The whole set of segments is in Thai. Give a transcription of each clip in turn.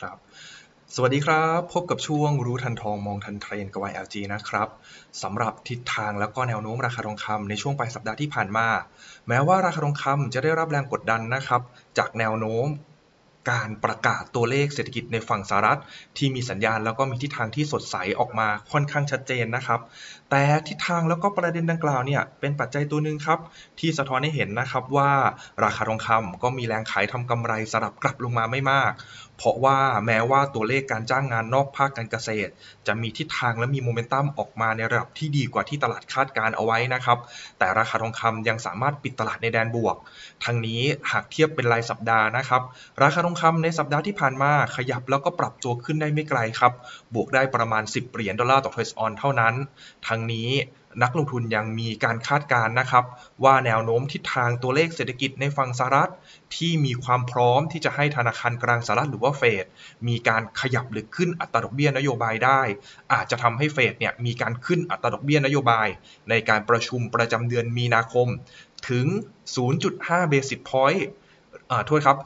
ครับ สวัสดีครับ พบกับช่วงรู้ทันทองมองทันเทรนด์กับ YLG นะครับสำหรับทิศทางแล้วก็แนวโน้มราคาทองคำในช่วงปลายสัปดาห์ที่ผ่านมา แม้ว่าราคาทองคำจะได้รับแรงกดดันนะครับ จากแนวโน้มการประกาศตัวเลขเศรษฐกิจในฝั่งสหรัฐ ที่มีสัญญาณแล้วก็มีทิศทางที่สดใสออกมาค่อนข้างชัดเจนนะครับ แต่ทิศทางแล้วก็ประเด็นดังกล่าวเนี่ยเป็นปัจจัยตัวหนึ่งครับ ที่สะท้อนให้เห็นนะครับว่าราคาทองคำก็มีแรงขายทำกำไรสลับกลับลงมาไม่มากเพราะว่าแม้ว่าตัวเลขการจ้างงานนอกภาคการเกษตร จะมีทิศทางและมีโมเมนตัมออกมาในระดับที่ดีกว่าที่ตลาดคาดการเอาไว้นะครับ แต่ราคาทองคำยังสามารถปิดตลาดในแดนบวก ทั้งนี้หากเทียบเป็นรายสัปดาห์นะครับ ราคาทองคำในสัปดาห์ที่ผ่านมาขยับแล้วก็ปรับตัวขึ้นได้ไม่ไกลครับ บวกได้ประมาณ 10เหรียญดอลลาร์ต่อทรอยส์ออนเท่านั้น ทั้งนี้ นักลงทุนยังมีการคาดการณ์นะครับ ว่าแนวโน้มทิศทางตัวเลขเศรษฐกิจในฝั่งสหรัฐ ที่มีความพร้อมที่จะให้ธนาคารกลางสหรัฐหรือว่าเฟดมีการขยับหรือขึ้นอัตราดอกเบี้ยนโยบายได้ อาจจะทำให้เฟดเนี่ยมีการขึ้นอัตราดอกเบี้ยนโยบาย ในการประชุมประจำเดือนมีนาคม ถึง 0.5 basic point อ่ อ่าโทษครับ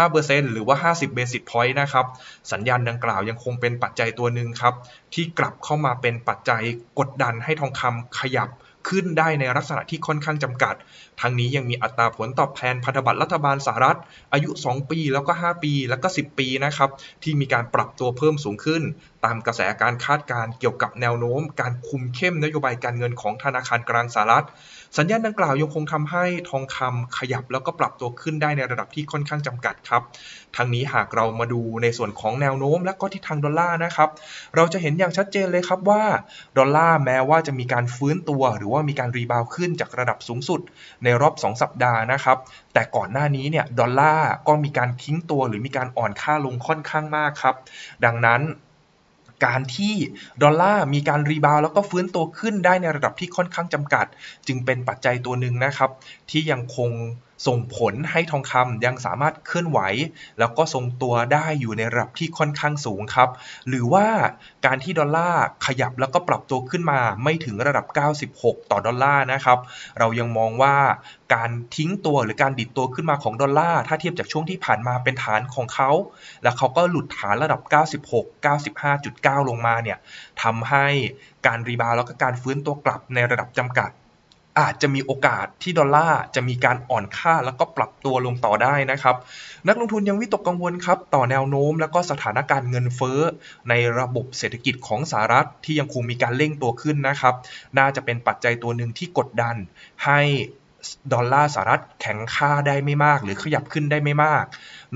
0.5%หรือว่า 50 basis point นะครับ สัญญาณดังกล่าวยังคงเป็นปัจจัยตัวหนึ่งครับ ที่กลับเข้ามาเป็นปัจจัยกดดันให้ทองคำขยับขึ้นได้ในลักษณะที่ค่อนข้างจำกัดทั้งนี้ยังมีอัตราผลตอบแทนพันธบัตรรัฐบาลสหรัฐ อายุ 2 ปีแล้วก็ 5 ปีแล้วก็ 10 ปีนะครับที่มีการปรับตัวเพิ่มสูงขึ้น ตามกระแสการคาดการณ์เกี่ยวกับแนวโน้ม การคุมเข้มนโยบายการเงินของธนาคารกลางสหรัฐ สัญญาณดังกล่าวยังคงทำให้ทองคำขยับแล้วก็ปรับตัวขึ้นได้ในระดับที่ค่อนข้างจำกัดครับทั้งนี้หากเรามาดูในส่วนของแนวโน้มและก็ทิศทางดอลลาร์นะครับเราจะเห็นอย่างชัดเจนเลยครับว่าดอลลาร์แม้ว่าจะมีการฟื้นตัว หรือว่ามีการรีบาวขึ้นจากระดับสูงสุดในรอบ 2 สัปดาห์นะครับ แต่ก่อนหน้านี้เนี่ยดอลลาร์ก็มีการทิ้งตัวหรือมีการอ่อนค่าลงค่อนข้างมากครับ ดังนั้นการที่ดอลลาร์มีการรีบาวแล้วก็ฟื้นตัวขึ้นได้ในระดับที่ค่อนข้างจำกัด จึงเป็นปัจจัยตัวหนึ่งนะครับ ที่ยังคงส่งผลให้ทองคำยังสามารถเคลื่อนไหว แล้วก็ทรงตัวได้อยู่ในระดับที่ค่อนข้างสูงครับ หรือว่าการที่ดอลลาร์ขยับแล้วก็ปรับตัวขึ้นมาไม่ถึงระดับ 96 ต่อดอลลาร์นะครับ เรายังมองว่าการทิ้งตัวหรือการดิดตัวขึ้นมาของดอลลาร์ถ้าเทียบจากช่วงที่ผ่านมาเป็นฐานของเขา แล้วเขาก็หลุดฐานระดับ 96 95.9 ลงมาเนี่ยทำให้การรีบาวแล้วก็การฟื้นตัวกลับในระดับจำกัด อาจจะมีโอกาสที่ดอลลาร์จะมีการอ่อนค่าแล้วก็ปรับตัวลงต่อได้นะครับ นักลงทุนยังวิตกกังวลครับต่อแนวโน้ม แล้วก็สถานการณ์เงินเฟ้อ ในระบบเศรษฐกิจของสหรัฐที่ยังคงมีการเร่งตัวขึ้นนะครับ น่าจะเป็นปัจจัยตัวหนึ่งที่กดดันให้ ดอลลาร์สหรัฐแข็งค่าได้ไม่มาก หรือขยับขึ้นได้ไม่มาก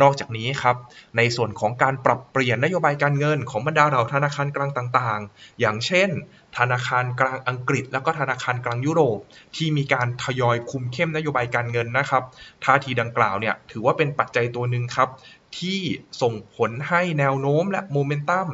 นอกจากนี้ครับในส่วนของการปรับเปลี่ยนนโยบายการเงินของบรรดาเหล่าธนาคารกลางต่างๆ อย่างเช่น ธนาคารกลางอังกฤษ แล้วก็ธนาคารกลางยุโรป ที่มีการทยอยคุมเข้มนโยบายการเงินนะครับท่าทีดังกล่าวเนี่ยถือว่าเป็นปัจจัยตัวหนึ่งครับที่ส่งผลให้แนวโน้มและโมเมนตัม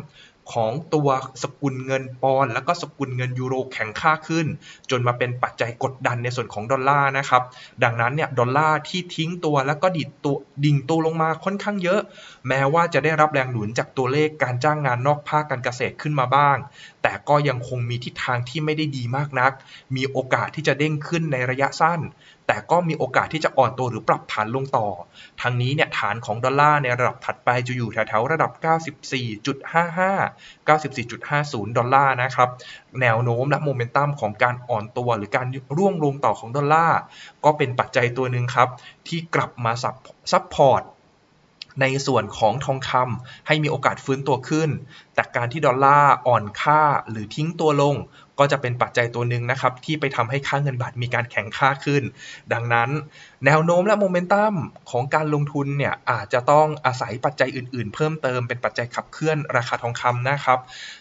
ของตัวสกุลเงินปอนด์แล้วก็สกุลเงินยูโรแข็งค่าขึ้น จนมาเป็นปัจจัยกดดันในส่วนของดอลลาร์นะครับ ดังนั้นเนี่ยดอลลาร์ที่ทิ้งตัวแล้วก็ดิดตัวดิ่งตัวลงมาค่อนข้างเยอะ แม้ว่าจะได้รับแรงหนุนจากตัวเลขการจ้างงานนอกภาคการเกษตรขึ้นมาบ้าง แต่ก็ยังคงมีทิศทางที่ไม่ได้ดีมากนัก มีโอกาสที่จะเด้งขึ้นในระยะสั้น แต่ก็มีโอกาสที่จะอ่อนตัวหรือปรับฐานลงต่อทางนี้เนี่ยฐานของดอลลาร์ในระดับถัดไปจะอยู่แถวๆระดับ 94.55 94.50 ดอลลาร์นะครับ แนวโน้มและโมเมนตัมของการอ่อนตัวหรือการร่วงลงต่อของดอลลาร์ก็เป็นปัจจัยตัวหนึ่งครับ ที่กลับมาซับพอร์ต ในส่วนของทองคำให้มีโอกาสฟื้นตัวขึ้น แต่การที่ดอลลาร์อ่อนค่าหรือทิ้งตัวลง ก็จะเป็นปัจจัยตัวหนึ่งนะครับที่ไปทำให้ค่าเงินบาทมีการแข็งค่าขึ้น ดังนั้น แนวโน้มและโมเมนตัมของการลงทุนเนี่ยอาจจะต้องอาศัยปัจจัยอื่น ๆ เพิ่มเติมเป็นปัจจัยขับเคลื่อนราคาทองคำนะครับ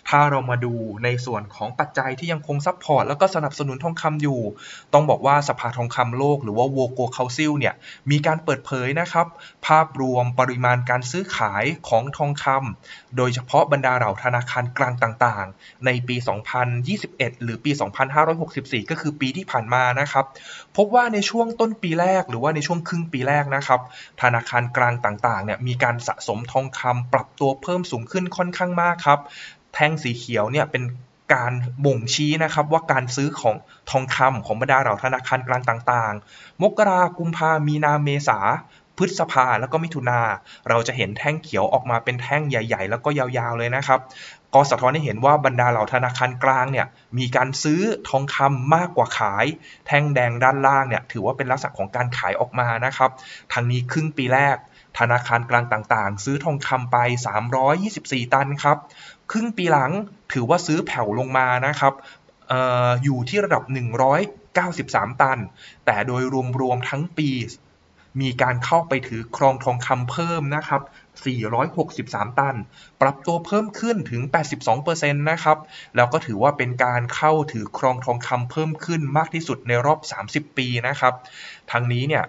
ถ้าเรามาดูในส่วนของปัจจัยที่ยังคงซัพพอร์ตแล้วก็สนับสนุนทองคำอยู่ ต้องบอกว่าสภาทองคำโลกหรือว่าโวโกเคาซิลเนี่ยมีการเปิดเผยนะครับภาพรวมปริมาณการซื้อขายของทองคำโดยเฉพาะบรรดาเหล่าธนาคารกลางต่างๆ ในปี 2021หรือปี 2564 ก็คือปีที่ผ่านมานะครับ พบว่าในช่วงต้นปีแรกหรือว่าในช่วงครึ่งปีแรกนะครับ ธนาคารกลางต่างๆเนี่ยมีการสะสมทองคำปรับตัวเพิ่มสูงขึ้นค่อนข้างมากครับ แท่งสีเขียวเนี่ยเป็นการบ่งชี้นะครับว่าการซื้อของทองคำของบรรดาเหล่าธนาคารกลางต่างๆ มกรากุมภามีนาเมษา พฤษภาแล้วก็มิถุนาเราจะเห็นแท่งเขียวออกมาเป็นแท่งใหญ่ ๆ แล้วก็ยาวๆเลยนะครับก็สะท้อนให้เห็นว่าบรรดาเหล่าธนาคารกลางเนี่ยมีการซื้อทองคำมากกว่าขาย แท่งแดงด้านล่างเนี่ยถือว่าเป็นลักษณะของการขายออกมานะครับทางนี้ครึ่งปีแรก ธนาคารกลางต่างๆ ซื้อทองคำไป 324 ตันครับครึ่งปีหลังถือว่าซื้อแผ่วลงมานะครับอออยู่ที่ระดับ 193 ตัน แต่โดยรวมๆทั้งปี มีการเข้าไปถือครองทองคำเพิ่มนะครับ 463 ตัน ปรับตัวเพิ่มขึ้นถึง 82%นะครับ แล้วก็ถือว่าเป็นการเข้าถือครองทองคำเพิ่มขึ้นมากที่สุดในรอบ 30 ปีนะครับทางนี้เนี่ย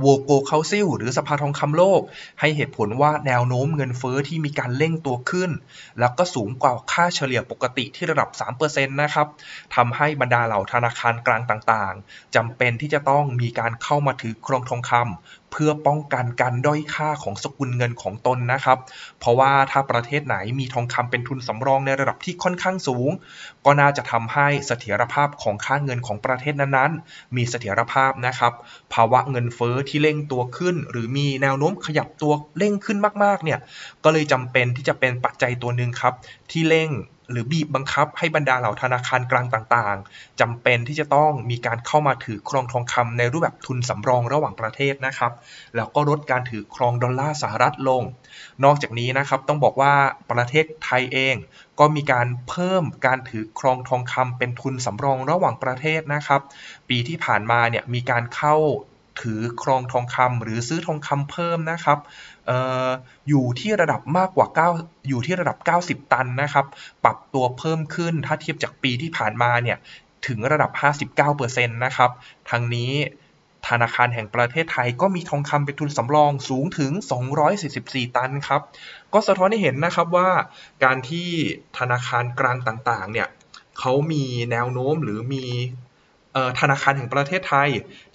โวโกเคาซิลหรือสภาทองคำโลก ให้เหตุผลว่าแนวโน้มเงินเฟอ้อที่มีการเร่งตัวขึ้น แล้วก็สูงกว่าค่าเฉลี่ยปกติที่ระดับ 3%นะครับทำให้บรรดาเหล่าธนาคารกลางต่างๆจำเป็นที่จะต้องมีการเข้ามาถือครองทองคำ พื่อป้องกันการด้อยค่าของสกุลเงินของตนนะครับ เพราะว่าถ้าประเทศไหนมีทองคำเป็นทุนสำรองในระดับที่ค่อนข้างสูง ก็น่าจะทำให้เสถียรภาพของค่าเงินของประเทศนั้นๆ มีเสถียรภาพนะครับ ภาวะเงินเฟอ้อที่เร่งตัวขึ้น หรือมีแนวโน้มขยับตัวเร่งขึ้นมากๆเนี่ยก็เลยจำเป็นที่จะเป็นปัจจัยตัวหนึ่งครับที่เร่ง หรือบีบบังคับให้บรรดาเหล่าธนาคารกลางต่างๆจำเป็นที่จะต้องมีการเข้ามาถือครองทองคำในรูปแบบทุนสำรองระหว่างประเทศนะครับ แล้วก็ลดการถือครองดอลลาร์สหรัฐลง นอกจากนี้นะครับต้องบอกว่าประเทศไทยเอง ก็มีการเพิ่มการถือครองทองคำเป็นทุนสำรองระหว่างประเทศนะครับ ปีที่ผ่านมาเนี่ยมีการเข้า ถือครองทองคำหรือซื้อทองคำเพิ่มนะครับอออยู่ที่ระดับมากกว่า 9 อยู่ที่ระดับ 90 ตันนะครับ ปรับตัวเพิ่มขึ้นถ้าเทียบจากปีที่ผ่านมาเนี่ยถึงระดับ 59%นะครับทางนี้ธนาคารแห่งประเทศไทยก็มีทองคำเป็นทุนสำรองสูงถึง 244 ตันครับ ก็สะท้อนให้เห็นนะครับว่าการที่ธนาคารกลางต่างๆ เนี่ยเขามีแนวโน้มหรือมี ธนาคารแห่งประเทศไทย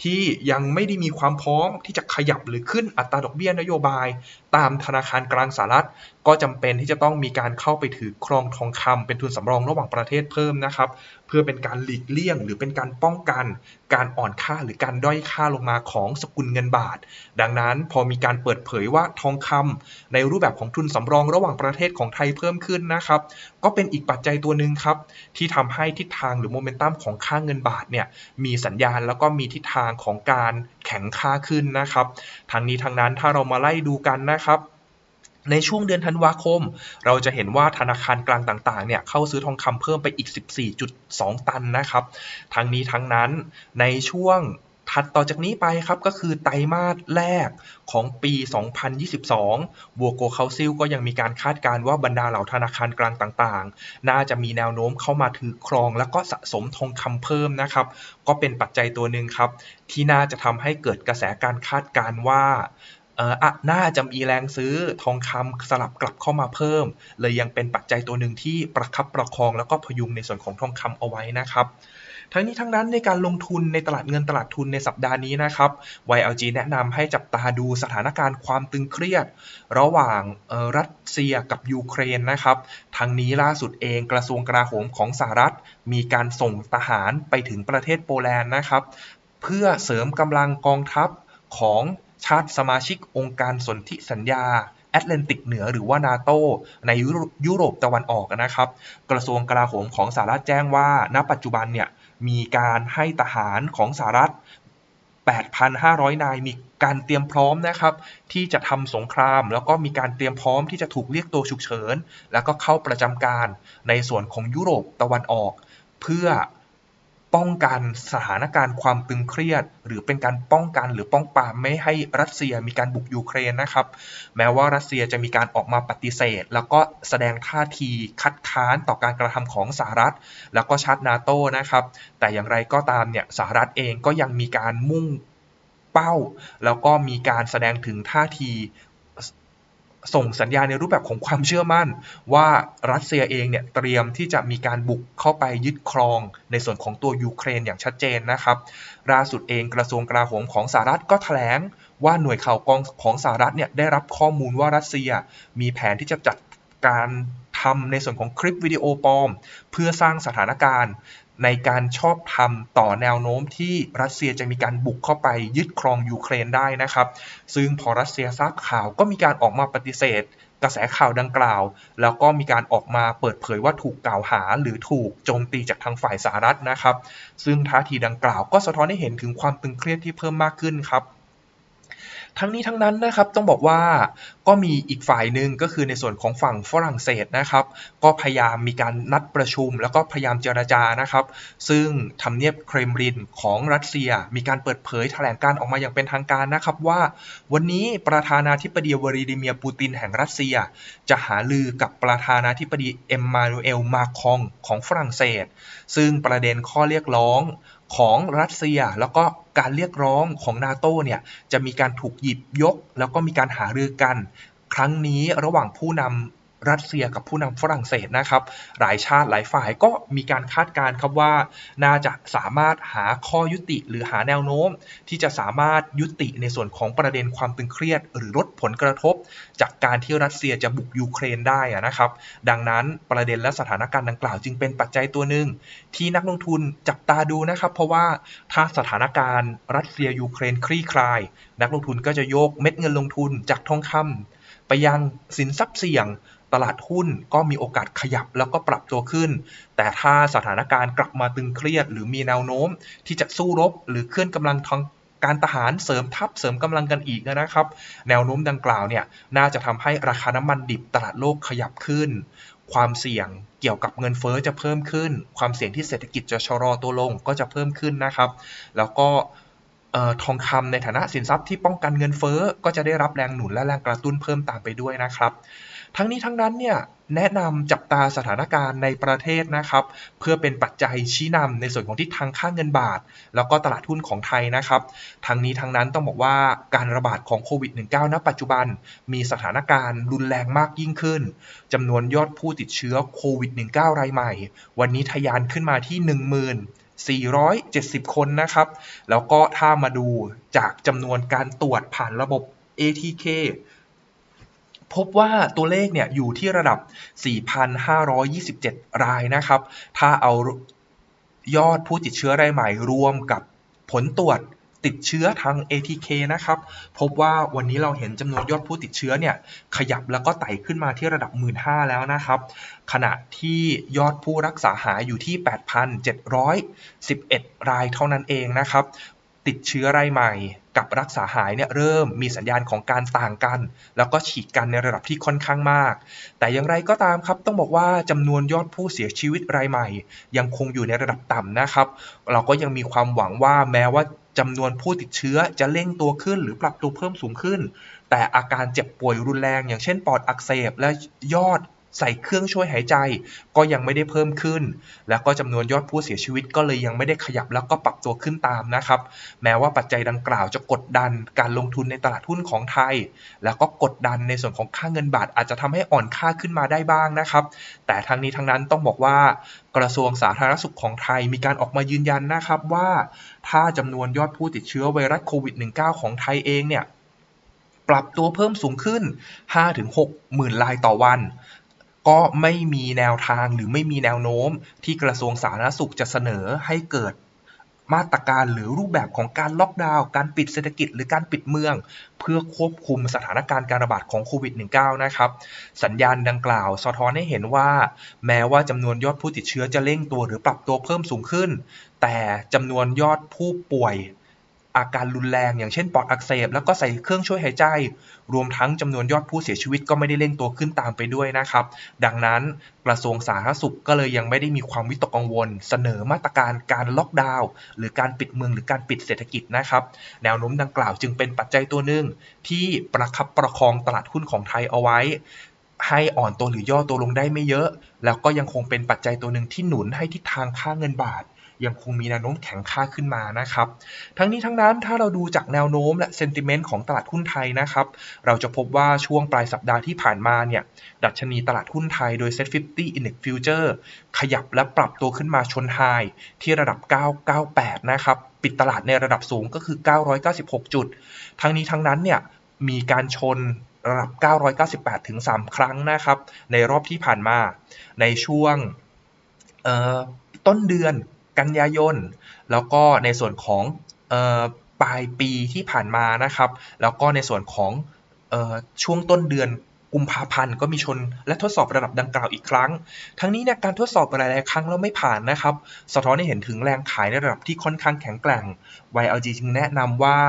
ที่ยังไม่ได้มีความพร้อมที่จะขยับหรือขึ้นอัตราดอกเบี้ยนโยบาย ตามธนาคารกลางสหรัฐ ก็จำเป็นที่จะต้องมีการเข้าไปถือครองทองคำเป็นทุนสำรองระหว่างประเทศเพิ่มนะครับ พื่อเป็นการหลีกเลี่ยง หรือเป็นการป้องกันการอ่อนค่าหรือการด้อยค่าลงมาของสกุลเงินบาท ดังนั้นพอมีการเปิดเผยว่าทองคำในรูปแบบของทุนสำรองระหว่างประเทศของไทยเพิ่มขึ้นนะครับ ก็เป็นอีกปัจจัยตัวหนึ่งครับ ที่ทำให้ทิศทางหรือโมเมนตัมของค่าเงินบาทเนี่ยมีสัญญาณแล้วก็มีทิศทางของการแข็งค่าขึ้นนะครับทางนี้ทางนั้นถ้าเรามาไล่ดูกันนะครับ ในช่วงเดือนธันวาคม เราจะเห็นว่าธนาคารกลางต่างๆ เนี่ยเข้าซื้อทองคำเพิ่มไปอีก 14.2 ตันนะครับ ทั้งนี้ทั้งนั้นในช่วงถัดต่อจากนี้ไปครับก็คือไตรมาสแรกของปี 2022 บัวโกเคาซิลก็ยังมีการคาดการณ์ว่าบรรดาเหล่าธนาคารกลางต่างๆ น่าจะมีแนวโน้มเข้ามาถือครอง แล้วก็สะสมทองคำเพิ่มนะครับ ก็เป็นปัจจัยตัวหนึ่งครับ ที่น่าจะทำให้เกิดกระแสการคาดการณ์ว่า น่าจะมีแรงซื้อทองคำสลับกลับเข้ามาเพิ่ม เลยยังเป็นปัจจัยตัวหนึ่งที่ประคับประคองแล้วก็พยุงในส่วนของทองคำเอาไว้นะครับทั้งนี้ทั้งนั้นในการลงทุนในตลาดเงินตลาดทุนในสัปดาห์นี้นะครับ YLG แนะนำให้จับตาดูสถานการณ์ความตึงเครียด ระหว่างรัสเซียกับยูเครนนะครับ ทั้งนี้ล่าสุดเองกระทรวงกลาโหมของสหรัฐ มีการส่งทหารไปถึงประเทศโปแลนด์นะครับ เพื่อเสริมกำลังกองทัพของ ชาติสมาชิกองค์การสนธิสัญญาแอตแลนติกเหนือหรือว่านาโตในยุโรปตะวันออกนะครับ กระทรวงกลาโหมของสหรัฐแจ้งว่า ณ ปัจจุบันเนี่ยมีการให้ทหารของสหรัฐ 8,500 นายมีการเตรียมพร้อมนะครับที่จะทำสงคราม แล้วก็มีการเตรียมพร้อมที่จะถูกเรียกตัวฉุกเฉิน แล้วก็เข้าประจำการในส่วนของยุโรปตะวันออก เพื่อ ป้องกันสถานการณ์ความตึงเครียด หรือเป็นการป้องกันหรือป้องปรามไม่ให้รัสเซียมีการบุกยูเครนนะครับ แม้ว่ารัสเซียจะมีการออกมาปฏิเสธ แล้วก็แสดงท่าทีคัดค้านต่อการกระทำของสหรัฐ แล้วก็ชาตินาโต้นะครับ แต่อย่างไรก็ตามเนี่ยสหรัฐเองก็ยังมีการมุ่งเป้า แล้วก็มีการแสดงถึงท่าที ส่งสัญญาณในรูปแบบของความเชื่อมั่น ว่ารัสเซียเองเนี่ยเตรียมที่จะมีการบุกเข้าไปยึดครอง ในส่วนของตัวยูเครนอย่างชัดเจนนะครับล่าสุดเองกระทรวงกลาโหมของสหรัฐก็แถลง ว่าหน่วยข่าวกองของสหรัฐเนี่ยได้รับข้อมูลว่ารัสเซียมีแผนที่จะจัดการทำในส่วนของคลิปวิดีโอปลอม เพื่อสร้างสถานการณ์ ในการชอบทำต่อแนวโน้มที่รัสเซียจะมีการบุกเข้าไปยึดครองยูเครนได้นะครับ ซึ่งพอรัสเซียทราบข่าวก็มีการออกมาปฏิเสธ กระแสข่าวดังกล่าว แล้วก็มีการออกมาเปิดเผยว่าถูกกล่าวหาหรือถูกโจมตีจากทางฝ่ายสหรัฐนะครับ ซึ่งท่าทีดังกล่าวก็สะท้อนให้เห็นถึงความตึงเครียดที่เพิ่มมากขึ้นครับ ทั้งนี้ทั้งนั้นนะครับต้องบอกว่าก็มีอีกฝ่ายหนึ่งก็คือในส่วนของฝั่งฝรั่งเศสนะครับ ก็พยายามมีการนัดประชุม แล้วก็พยายามเจรจานะครับ ซึ่งทำเนียบเครมรินของรัสเซีย มีการเปิดเผยแถลงการออกมาอย่างเป็นทางการนะครับว่า วันนี้ประธานาธิบดีวลาดิเมียร์ปูตินแห่งรัสเซีย จะหาลือกับประธานาธิบดีเอ็มมานูเอลมาคองของฝรั่งเศส ซึ่งประเด็นข้อเรียกร้อง ของรัสเซีย แล้วก็การเรียกร้องของนาโตเนี่ยจะมีการถูกหยิบยก แล้วก็มีการหารือกัน ครั้งนี้ระหว่างผู้นำ รัสเซียกับผู้นำฝรั่งเศสนะครับ หลายชาติหลายฝ่ายก็มีการคาดการณ์ครับว่า น่าจะสามารถหาข้อยุติหรือหาแนวโน้ม ที่จะสามารถยุติในส่วนของประเด็นความตึงเครียด หรือลดผลกระทบ จากการที่รัสเซียจะบุกยูเครนได้นะครับ ดังนั้นประเด็นและสถานการณ์ดังกล่าวจึงเป็นปัจจัยตัวหนึ่งที่นักลงทุนจับตาดูนะครับ เพราะว่าถ้าสถานการณ์รัสเซียยูเครนคลี่คลาย นักลงทุนก็จะโยกเม็ดเงินลงทุนจากทองคำ ไปยังสินทรัพย์เสี่ยงตลาดหุ้นก็มีโอกาสขยับแล้วก็ปรับตัวขึ้น แต่ถ้าสถานการณ์กลับมาตึงเครียด หรือมีแนวโน้มที่จะสู้รบ หรือเคลื่อนกำลังทางการทหารเสริมทัพเสริมกำลังกันอีกนะครับ แนวโน้มดังกล่าวเนี่ยน่าจะทำให้ราคาน้ำมันดิบตลาดโลกขยับขึ้น ความเสี่ยงเกี่ยวกับเงินเฟอ้อจะเพิ่มขึ้น ความเสี่ยงที่เศรษฐกิจจะชะลอตัวลงก็จะเพิ่มขึ้นนะครับ แล้วก็ ทองคำในฐานะสินทรัพย์ที่ป้องกันเงินเฟ้อ ก็จะได้รับแรงหนุนและแรงกระตุ้นเพิ่มตามไปด้วยนะครับ ทั้งนี้ทั้งนั้นเนี่ยแนะนำจับตาสถานการณ์ในประเทศนะครับ เพื่อเป็นปัจจัยชี้นำในส่วนของทิศทางค่าเงินบาท แล้วก็ตลาดหุ้นของไทยนะครับ ทั้งนี้ทั้งนั้นต้องบอกว่าการระบาดของโควิด -19 ณปัจจุบัน มีสถานการณ์รุนแรงมากยิ่งขึ้นจำนวนยอดผู้ติดเชื้อโควิด -19 รายใหม่ วันนี้ทะยานขึ้นมาที่ 470 คนนะครับ แล้วก็ถ้ามาดูจากจำนวนการตรวจผ่านระบบ ATK พบว่าตัวเลขเนี่ยอยู่ที่ระดับ 4,527 รายนะครับ ถ้าเอายอดผู้ติดเชื้อรายใหม่รวมกับผลตรวจ ติดเชื้อทาง ATK นะครับ พบว่าวันนี้เราเห็นจำนวนยอดผู้ติดเชื้อเนี่ยขยับแล้วก็ไต่ขึ้นมาที่ระดับ 15,000แล้วนะครับ ขณะที่ยอดผู้รักษาหายอยู่ที่ 8,711 รายเท่านั้นเองนะครับ ติดเชื้อรายใหม่กับรักษาหายเนี่ยเริ่มมีสัญญาณของการต่างกัน แล้วก็ฉีกกันในระดับที่ค่อนข้างมาก แต่อย่างไรก็ตามครับต้องบอกว่าจำนวนยอดผู้เสียชีวิตรายใหม่ ยังคงอยู่ในระดับต่ำนะครับ เราก็ยังมีความหวังว่าแม้ว่า จำนวนผู้ติดเชื้อจะเร่งตัวขึ้นหรือปรับตัวเพิ่มสูงขึ้น แต่อาการเจ็บป่วยรุนแรง อย่างเช่นปอดอักเสบและยอด ใส่เครื่องช่วยหายใจก็ยังไม่ได้เพิ่มขึ้น แล้วก็จำนวนยอดผู้เสียชีวิตก็เลยยังไม่ได้ขยับแล้วก็ปรับตัวขึ้นตามนะครับ แม้ว่าปัจจัยดังกล่าวจะกดดันการลงทุนในตลาดหุ้นของไทย แล้วก็กดดันในส่วนของค่าเงินบาทอาจจะทำให้อ่อนค่าขึ้นมาได้บ้างนะครับ แต่ทั้งนี้ทั้งนั้นต้องบอกว่ากระทรวงสาธารณสุขของไทยมีการออกมายืนยันนะครับว่า ถ้าจำนวนยอดผู้ติดเชื้อไวรัสโควิด -19 ของไทยเองเนี่ยปรับตัวเพิ่มสูงขึ้น 5-6หมื่นรายต่อวัน ก็ไม่มีแนวทางหรือไม่มีแนวโน้มที่กระทรวงสาธารณสุขจะเสนอให้เกิดมาตรการหรือรูปแบบของการล็อกดาวน์ การปิดเศรษฐกิจหรือการปิดเมือง เพื่อควบคุมสถานการณ์การระบาดของโควิด -19 นะครับ สัญญาณดังกล่าว สะท้อนให้เห็นว่า แม้ว่าจำนวนยอดผู้ติดเชื้อจะเร่งตัวหรือปรับตัวเพิ่มสูงขึ้น แต่จำนวนยอดผู้ป่วย อาการรุนแรงอย่างเช่นปอดอักเสบแล้วก็ใส่เครื่องช่วยหายใจ รวมทั้งจำนวนยอดผู้เสียชีวิตก็ไม่ได้เร่งตัวขึ้นตามไปด้วยนะครับ ดังนั้นกระทรวงสาธารณสุขก็เลยยังไม่ได้มีความวิตกกังวล เสนอมาตรการการล็อกดาวน์หรือการปิดเมืองหรือการปิดเศรษฐกิจนะครับ แนวโน้มดังกล่าวจึงเป็นปัจจัยตัวหนึ่งที่ประคับประคองตลาดหุ้นของไทยเอาไว้ให้อ่อนตัวหรือย่อตัวลงได้ไม่เยอะ แล้วก็ยังคงเป็นปัจจัยตัวหนึ่งที่หนุนให้ทิศทางค่าเงินบาท ยังคงมีแนวโน้มแข็งค่าขึ้นมานะครับ ทั้งนี้ทั้งนั้นถ้าเราดูจากแนวโน้มและเซนติเมนต์ของตลาดหุ้นไทยนะครับ เราจะพบว่าช่วงปลายสัปดาห์ที่ผ่านมาเนี่ยดัชนีตลาดหุ้นไทยโดย Set 50 Index Future ขยับและปรับตัวขึ้นมาชนไฮที่ระดับ 998 นะครับ ปิดตลาดในระดับสูงก็คือ 996 จุด ทั้งนี้ทั้งนั้นเนี่ยมีการชนระดับ 998 ถึง 3 ครั้งนะครับ ในรอบที่ผ่านมา ในช่วงต้นเดือน กันยายน แล้วก็ในส่วนของออปลายปีที่ผ่านมานะครับ แล้วก็ในส่วนของออช่วงต้นเดือนกุมภาพันธ์ก็มีชนและทดสอบระดับดังกล่าวอีกครั้ง ทั้งนี้เนี่ยการทดสอบหลาย ๆ ครั้งแล้วไม่ผ่านนะครับ สะท้อนให้เห็นถึงแรงขายในระดับที่ค่อนข้างแข็งแกร่ง YLG จึงแนะนำว่า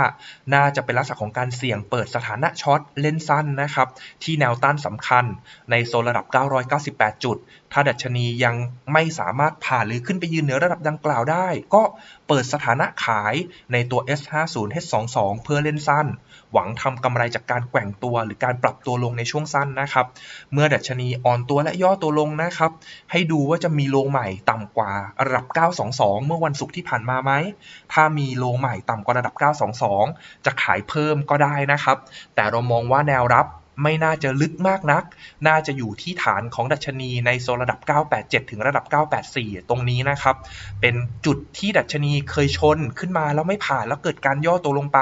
น่าจะเป็นลักษณะของการเสี่ยงเปิดสถานะช็อตเล่นสั้นนะครับ ที่แนวต้านสำคัญในโซนระดับ 998 จุด ถ้าดัชนียังไม่สามารถผ่านหรือขึ้นไปยืนเหนือระดับดังกล่าวได้ ก็เปิดสถานะขายในตัว S50 H22 เพื่อเล่นสั้น หวังทำกำไรจากการแกว่งตัวหรือการปรับตัวลงในช่วงสั้นนะครับ เมื่อดัชนีอ่อนตัวและย่อตัวลงนะครับ ให้ดูว่าจะมีโลใหม่ต่ำกว่าระดับ 922 เมื่อวันศุกร์ที่ผ่านมาไหม ถ้ามีโลใหม่ต่ำกว่าระดับ 922 จะขายเพิ่มก็ได้นะครับ แต่เรามองว่าแนวรับ ไม่น่าจะลึกมากนัก น่าจะอยู่ที่ฐานของดัชนีในโซนระดับ 987 ถึงระดับ 984 ตรงนี้นะครับ เป็นจุดที่ดัชนีเคยชนขึ้นมาแล้วไม่ผ่านแล้วเกิดการย่อตัวลงไป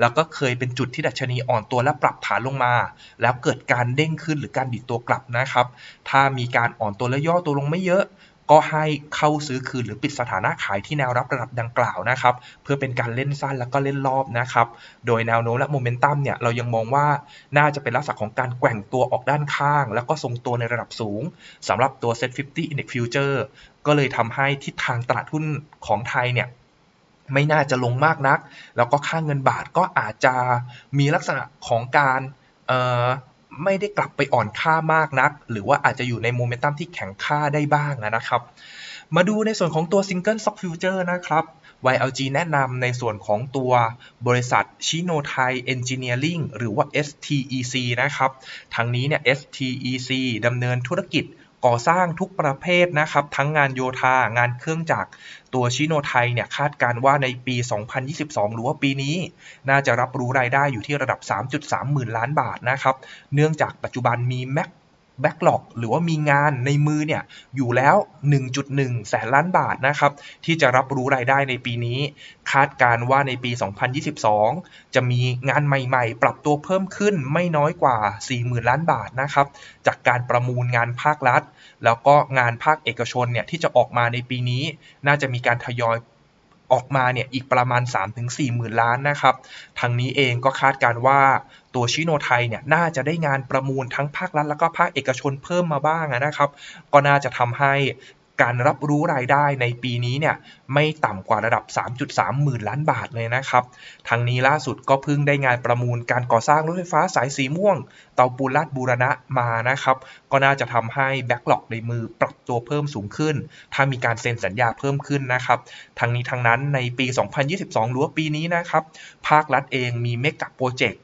แล้วก็เคยเป็นจุดที่ดัชนีอ่อนตัวและปรับฐานลงมา แล้วเกิดการเด้งขึ้นหรือการดิดตัวกลับนะครับ ถ้ามีการอ่อนตัวและย่อตัวลงไม่เยอะ ก็ให้เข้าซื้อคืนหรือปิดสถานะขายที่แนวรับระดับดังกล่าวนะครับ เพื่อเป็นการเล่นสั้นแล้วก็เล่นรอบนะครับ โดยแนวโน้มและโมเมนตัมเนี่ยเรายังมองว่าน่าจะเป็นลักษณะของการแกว่งตัวออกด้านข้าง แล้วก็ทรงตัวในระดับสูงสำหรับตัว Set 50 Index Future ก็เลยทำให้ทิศทางตลาดหุ้นของไทยเนี่ยไม่น่าจะลงมากนัก แล้วก็ค่าเงินบาทก็อาจจะมีลักษณะของการ ไม่ได้กลับไปอ่อนค่ามากนัก หรือว่าอาจจะอยู่ในโมเมนตัมที่แข็งค่าได้บ้างนะครับ มาดูในส่วนของตัว Single Stock Future นะครับ YLG แนะนำในส่วนของตัวบริษัทชิโนไทยเอนจิเนียริงหรือว่า STEC นะครับ ทางนี้เนี่ย STEC ดำเนินธุรกิจ ก่อสร้างทุกประเภทนะครับทั้งงานโยธางานเครื่องจักรตัวชิโนไทยเนี่ยคาดการว่าในปี 2022 หรือว่าปีนี้ น่าจะรับรู้รายได้อยู่ที่ระดับ 3.3 หมื่นล้านบาทนะครับ เนื่องจากปัจจุบันมีแม็ก แบ็กหลอกหรือว่ามีงานในมือเนี่ยอยู่แล้ว 1.1 แสนล้านบาทนะครับที่จะรับรู้รายได้ในปีนี้ คาดการว่าในปี 2022 จะมีงานใหม่ๆ ปรับตัวเพิ่มขึ้นไม่น้อยกว่า 40,000 ล้านบาทนะครับจากการประมูลงานภาครัฐ แล้วก็งานภาคเอกชนเนี่ยที่จะออกมาในปีนี้ น่าจะมีการทยอย ออกมาเนี่ยอีกประมาณ 3-4หมื่นล้านนะครับทางนี้เองก็คาดการว่าตัวชิโนไทยเนี่ยน่าจะได้งานประมูลทั้งภาครัฐแล้วก็ภาคเอกชนเพิ่มมาบ้างนะครับ ก็น่าจะทำให้ การรับรู้รายได้ในปีนี้เนี่ยไม่ต่ำกว่าระดับ 3.3 หมื่นล้านบาทเลยนะครับทางนี้ล่าสุดก็เพิ่งได้งานประมูลการก่อสร้างรถไฟฟ้าสายสีม่วง เตาปูนลาดบูรณะมานะครับ ก็น่าจะทำให้แบ็กหลอกในมือปรับตัวเพิ่มสูงขึ้น ถ้ามีการเซ็นสัญญาเพิ่มขึ้นนะครับทางนี้ทางนั้นในปี 2022 หรือว่าปีนี้นะครับภาครัฐเองมีเมกะโปรเจกต์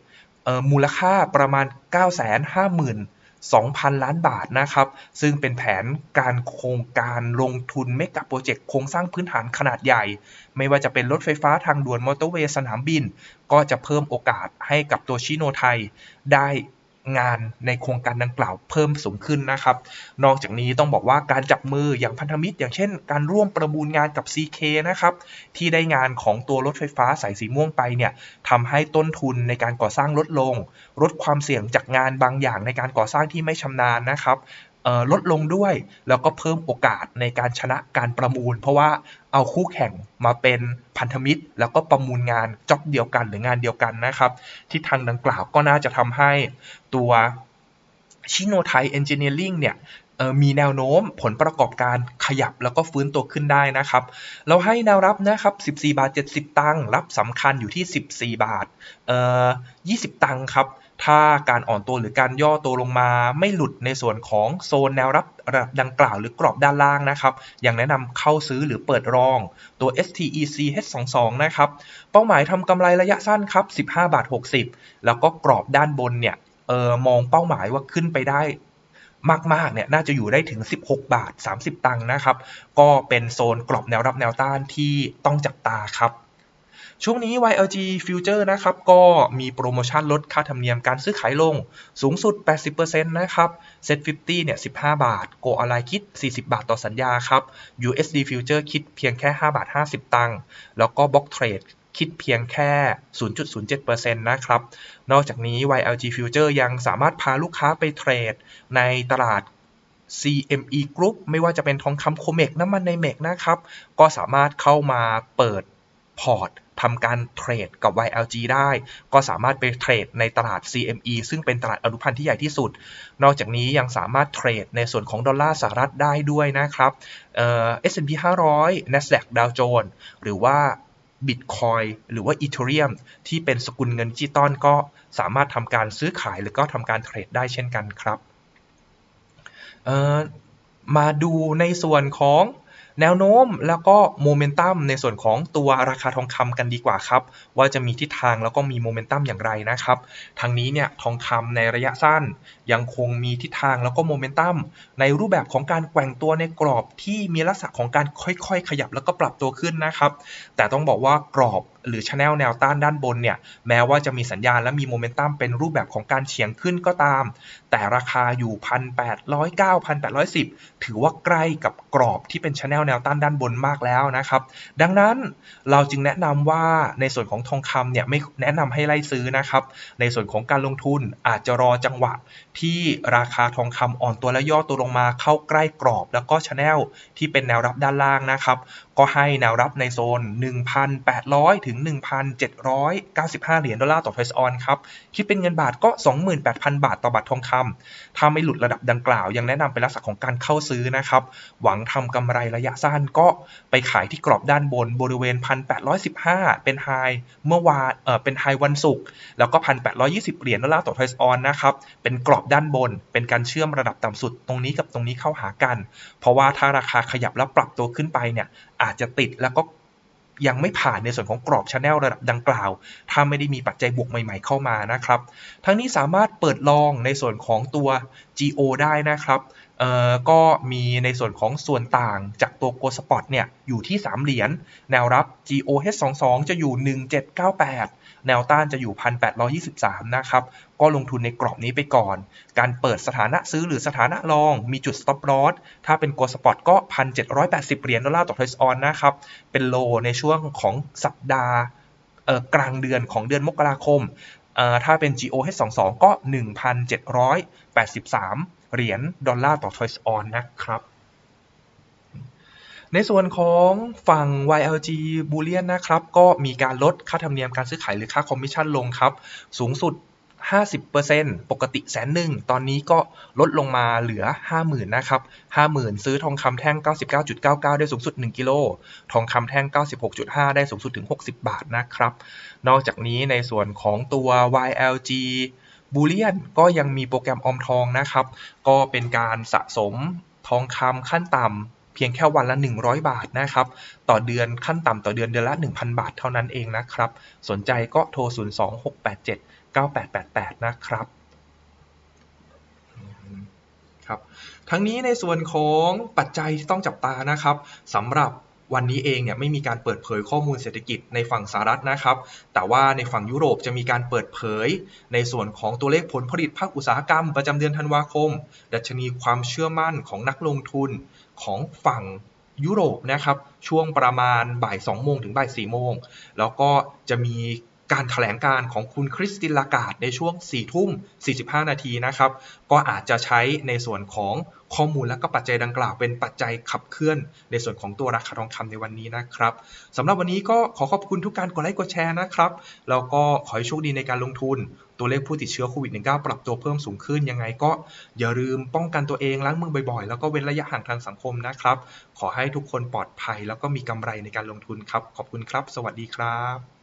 มูลค่าประมาณ 950,000 2,000 ล้านบาทนะครับ ซึ่งเป็นแผนการโครงการลงทุนเมกะโปรเจกต์โครงสร้างพื้นฐานขนาดใหญ่ ไม่ว่าจะเป็นรถไฟฟ้าทางด่วนมอเตอร์เวย์สนามบิน ก็จะเพิ่มโอกาสให้กับตัวชิโนไทย ได้ งานในโครงการดังกล่าวเพิ่มสูงขึ้นนะครับ นอกจากนี้ต้องบอกว่าการจับมืออย่างพันธมิตร อย่างเช่น การร่วมประมูลงานกับ CK นะครับที่ได้งานของตัวรถไฟฟ้าสายสีม่วงไปเนี่ยทำให้ต้นทุนในการก่อสร้างลดลง ลดความเสี่ยงจากงานบางอย่างในการก่อสร้างที่ไม่ชำนาญนะครับ ลดลงด้วย แล้วก็เพิ่มโอกาสในการชนะการประมูล เพราะว่าเอาคู่แข่งมาเป็นพันธมิตร แล้วก็ประมูลงานจ็อบเดียวกันหรืองานเดียวกันนะครับที่ทางดังกล่าวก็น่าจะทำให้ตัวชิโนไทยเอนจิเนียริงเนี่ยมีแนวโน้มผลประกอบการขยับแล้วก็ฟื้นตัวขึ้นได้นะครับ เราให้แนวรับนะครับ 14 บาท 70 ตังค์รับสำคัญอยู่ที่ 14 บาท 20 ตังค์ครับ ถ้าการอ่อนตัวหรือการย่อตัวลงมาไม่หลุดในส่วนของโซนแนวรับระดับดังกล่าวหรือกรอบด้านล่างนะครับ ยังแนะนำเข้าซื้อหรือเปิดรองตัว STEC H22 นะครับ เป้าหมายทำกำไรระยะสั้นครับ 15 บาท 60 แล้วก็กรอบด้านบนเนี่ยเออมองเป้าหมายว่าขึ้นไปได้มากๆเนี่ยน่าจะอยู่ได้ถึง 16 บาท 30 ตังค์นะครับ ก็เป็นโซนกรอบแนวรับแนวต้านที่ต้องจับตาครับ ช่วงนี้ YLG Future นะครับ ก็มีโปรโมชั่นลดค่าธรรมเนียมการซื้อขายลงสูงสุด 80%นะครับ Set 50 เนี่ย 15 บาท Go Align คิด 40 บาทต่อสัญญาครับ USD Future คิดเพียงแค่ 5 บาท 50 ตังค์ แล้วก็ Block Trade คิดเพียงแค่ 0.07%นะครับ นอกจากนี้ YLG Future ยังสามารถพาลูกค้าไปเทรด ในตลาด CME Group ไม่ว่าจะเป็นทองคำโคเมกน้ำมันในเมกนะครับ ก็สามารถเข้ามาเปิด พอร์ตทำการเทรดกับ YLG ได้ ก็สามารถไปเทรดในตลาด CME ซึ่งเป็นตลาดอนุพันธ์ที่ใหญ่ที่สุด นอกจากนี้ยังสามารถเทรดในส่วนของดอลลาร์สหรัฐได้ด้วยนะครับเอ่อ S&P 500 NASDAQ Dow Jones หรือว่า Bitcoin หรือว่า Ethereum ที่เป็นสกุลเงินดิจิตอลก็สามารถทำการซื้อขายหรือก็ทำการเทรดได้เช่นกันครับ มาดูในส่วนของ แนวโน้มแล้วก็โมเมนตัมในส่วนของตัวราคาทองคำกันดีกว่าครับ ว่าจะมีทิศทางแล้วก็มีโมเมนตัมอย่างไรนะครับทางนี้เนี่ยทองคำในระยะสั้น ยังคงมีทิศทางแล้วก็โมเมนตัมในรูปแบบของการแกว่งตัวในกรอบที่มีลักษณะของการค่อยๆ ขยับแล้วก็ปรับตัวขึ้นนะครับ แต่ต้องบอกว่ากรอบ หรือชแนลแนวต้านด้านบนเนี่ยแม้ว่าจะมีสัญญาณและมีโมเมนตัมเป็นรูปแบบของการเฉียงขึ้นก็ตาม แต่ราคาอยู่ 1,809 1,810 ถือว่าใกล้กับกรอบที่เป็นชแนลแนวต้านด้านบนมากแล้วนะครับ ดังนั้นเราจึงแนะนำว่าในส่วนของทองคำเนี่ยไม่แนะนำให้ไล่ซื้อนะครับ ในส่วนของการลงทุนอาจจะรอจังหวะที่ราคาทองคำอ่อนตัวและย่อตัวลงมาเข้าใกล้กรอบ แล้วก็ชแนลที่เป็นแนวรับด้านล่างนะครับ ก็ให้แนวรับในโซน 1,800 ถึง1,795 เหรียญดอลลาร์ต่อเทรซออนครับ คิดเป็นเงินบาทก็ 28,000 บาทต่อบาททองคำ ถ้าไม่หลุดระดับดังกล่าว ยังแนะนำเป็นลักษณะของการเข้าซื้อนะครับ หวังทำกำไรระยะสั้นก็ไปขายที่กรอบด้านบนบริเวณ 1,815 เป็นไฮเมื่อวานเออเป็นไฮวันศุกร์แล้วก็ 1,820 เหรียญดอลลาร์ต่อเทรซออนนะครับ เป็นกรอบด้านบน เป็นการเชื่อมระดับต่ำสุดตรงนี้กับตรงนี้เข้าหากัน เพราะว่าถ้าราคาขยับแล้วปรับตัวขึ้นไปเนี่ยอาจจะติดแล้วก็ ยังไม่ผ่านในส่วนของกรอบชแนลระดับดังกล่าว ถ้าไม่ได้มีปัจจัยบวกใหม่ ๆ เข้ามานะครับ ทั้งนี้สามารถเปิดลองในส่วนของตัว GO ได้นะครับ เอ่อก็มีในส่วนของส่วนต่างจากตัวโกสปอตเนี่ยอยู่ที่ 3 เหรียญ แนวรับ GOH22 จะอยู่ 1798 แนวต้านจะอยู่ 1823 นะครับ ก็ลงทุนในกรอบนี้ไปก่อน การเปิดสถานะซื้อหรือสถานะรอง มีจุด stop loss ถ้าเป็นโกสปอตก็ 1,780 เหรียญดอลลาร์ต่อเทรซออนนะครับ เป็นโลในช่วงของสัปดาห์กลางเดือนของเดือนมกราคม ถ้าเป็น GOH22 ก็ 1,783 เหรียญดอลลาร์ต่อทรอยส์ออนนะครับ ในส่วนของฝั่ง YLG Bullion นะครับ ก็มีการลดค่าธรรมเนียมการซื้อขายหรือค่าคอมมิชชั่นลงครับ สูงสุด 50%ปกติแสนหนึ่ง ตอนนี้ก็ลดลงมาเหลือ 50,000 นะครับ 50,000 ซื้อทองคำแท่ง 99.99 ได้สูงสุด 1 กิโล ทองคำแท่ง 96.5 ได้สูงสุดถึง 60 บาทนะครับ นอกจากนี้ในส่วนของตัว YLG บูเลียนก็ยังมีโปรแกรมออมทองนะครับ ก็เป็นการสะสมทองคำขั้นต่ำเพียงแค่วันละ 100 บาทนะครับ ต่อเดือนขั้นต่ำต่อเดือนเดือนละ 1,000 บาทเท่านั้นเองนะครับ สนใจก็โทร 02687 9888 นะครับครับทั้งนี้ในส่วนของปัจจัยที่ต้องจับตานะครับสำหรับ วันนี้เองเนี่ยไม่มีการเปิดเผยข้อมูลเศรษฐกิจในฝั่งสหรัฐนะครับ แต่ว่าในฝั่งยุโรปจะมีการเปิดเผย ในส่วนของตัวเลขผลผลิตภาคอุตสาหกรรมประจำเดือนธันวาคม ดัชนีความเชื่อมั่นของนักลงทุนของฝั่งยุโรปนะครับ ช่วงประมาณบ่าย2โมงถึงบ่าย4โมง แล้วก็จะมีการถแถลงการของคุณคริสตินลากาดในช่วง4ทุ่ม45 นาทีนะครับ ก็อาจจะใช้ในส่วนของ ข้อมูลและก็ปัจจัยดังกล่าวเป็นปัจจัยขับเคลื่อน ในส่วนของตัวราคาทองคำในวันนี้นะครับสำหรับวันนี้ก็ขอขอบคุณทุกการกดไลค์กดแชร์นะครับแล้วก็ขอให้โชคดีในการลงทุน ตัวเลขผู้ติดเชื้อโควิด -19 ปรับตัวเพิ่มสูงขึ้นยังไงก็อย่าลืมป้องกันตัวเองล้างมือบ่อยๆ แล้วก็เว้นระยะห่างทางสังคมนะครับ ขอให้ทุกคนปลอดภัย แล้วก็มีกำไรในการลงทุนครับ ขอบคุณครับ สวัสดีครับ